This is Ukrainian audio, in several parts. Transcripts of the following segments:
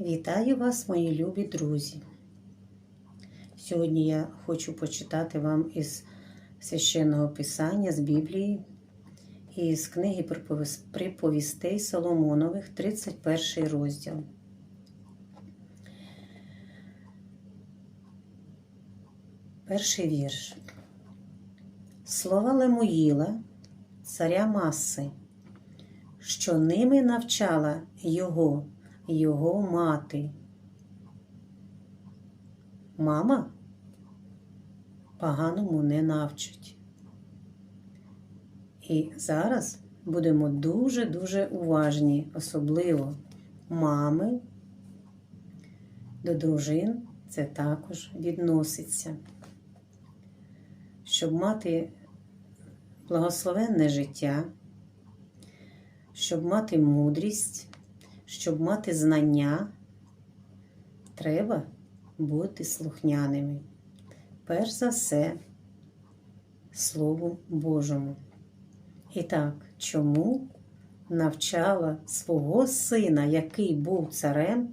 Вітаю вас, мої любі друзі. Сьогодні я хочу почитати вам із священного писання з Біблії, із книги приповістей Соломонових, 31 розділ. Перший вірш. Слова Лемуїла, царя Маси, що ними навчала його, його мати. Мама поганому не навчить. І зараз будемо дуже-дуже уважні, особливо мами до дружин це також відноситься. Щоб мати благословенне життя, щоб мати мудрість, щоб мати знання, треба бути слухняними. Перш за все, Слову Божому. І так, чому навчала свого сина, який був царем,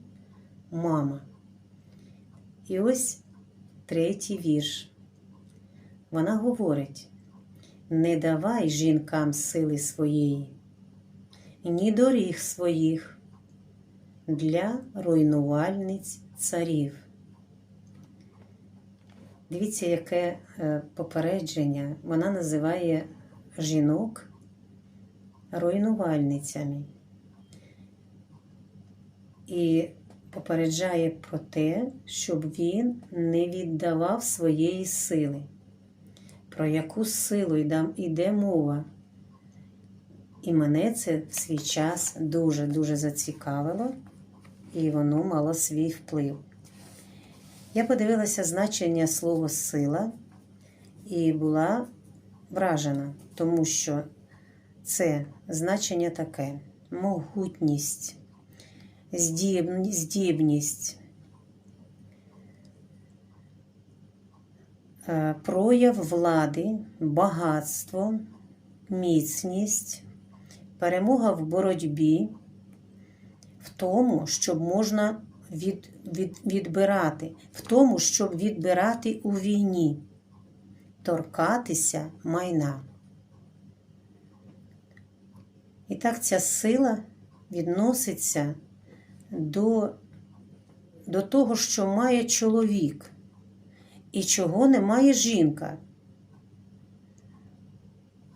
мама? І ось третій вірш. Вона говорить: не давай жінкам сили своєї, ні доріг своїх для руйнувальниць царів. Дивіться, яке е, попередження. Вона називає жінок руйнувальницями. І попереджає про те, щоб він не віддавав своєї сили. Про яку силу йде- мова? І мене це в свій час дуже-дуже зацікавило, і воно мало свій вплив. Я подивилася значення слова сила і була вражена, тому що це значення таке: могутність, здібність, е, прояв влади, багатство, міцність, перемога в боротьбі, в тому, щоб можна від, від, відбирати, в тому, щоб відбирати у війні, торкатися майна. І так ця сила відноситься до, до того, що має чоловік, і чого не має жінка.